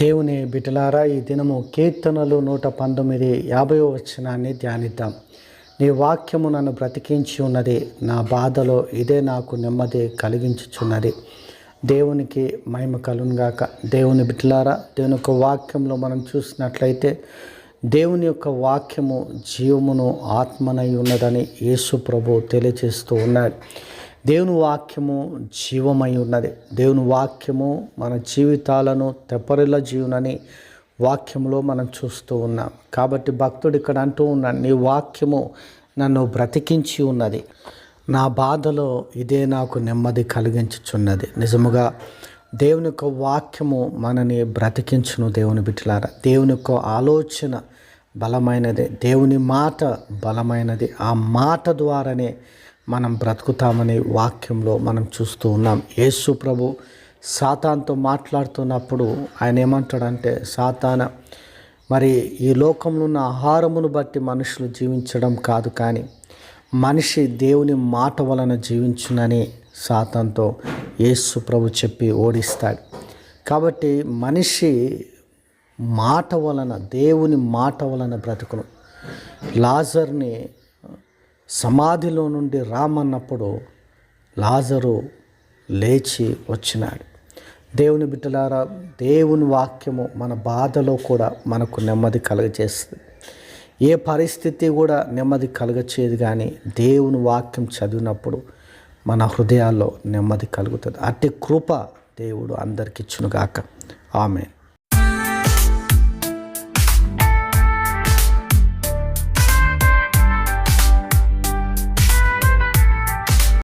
దేవుని బిటలారా ఈ దినము కీర్తనలు నూట పంతొమ్మిది యాభై వచనాన్ని ధ్యానిద్దాం. నీ వాక్యము నన్ను బ్రతికించి ఉన్నది నా బాధలో ఇదే నాకు నెమ్మది కలిగించుచున్నది. దేవునికి మహిమ కలుగాక దేవుని బిటలారా దేవుని యొక్క వాక్యంలో మనం చూసినట్లయితే దేవుని యొక్క వాక్యము జీవమును ఆత్మనై ఉన్నదని యేసు ప్రభు తెలియజేస్తూ ఉన్నాడు. దేవుని వాక్యము జీవమై ఉన్నది. దేవుని వాక్యము మన జీవితాలను తెప్పరిల జీవునని వాక్యంలో మనం చూస్తూ ఉన్నాం. కాబట్టి భక్తుడు ఇక్కడ అంటూ ఉన్నాడు నీ వాక్యము నన్ను బ్రతికించి ఉన్నది. నా బాధలో ఇదే నాకు నెమ్మది కలిగించుచున్నది. నిజముగా దేవుని యొక్క వాక్యము మనని బ్రతికించును దేవుని బిడ్డలారా. దేవుని యొక్క ఆలోచన బలమైనది. దేవుని మాట బలమైనది. ఆ మాట ద్వారానే మనం బ్రతుకుతామని వాక్యంలో మనం చూస్తూ ఉన్నాం. యేసు ప్రభు సాతాన్తో మాట్లాడుతున్నప్పుడు ఆయన ఏమంటాడంటే సాతాన మరి ఈ లోకంలో ఉన్న ఆహారమును బట్టి మనుషులు జీవించడం కాదు కానీ మనిషి దేవుని మాట వలన జీవించునని సాతాన్తో యేసు ప్రభు చెప్పి ఓడిస్తాడు. కాబట్టి మనిషి మాట వలన దేవుని మాట వలన బ్రతుకును. లాజర్ని సమాధిలో నుండి రామన్నప్పుడు లాజరు లేచి వచ్చినాడు. దేవుని బిడ్డలారా దేవుని వాక్యము మన బాధలో కూడా మనకు నెమ్మది కలుగజేస్తుంది. ఏ పరిస్థితి కూడా నెమ్మది కలుగచేది కానీ దేవుని వాక్యం చదివినప్పుడు మన హృదయాల్లో నెమ్మది కలుగుతుంది. అట్టి కృప దేవుడు అందరికిచ్చునుగాక. ఆమె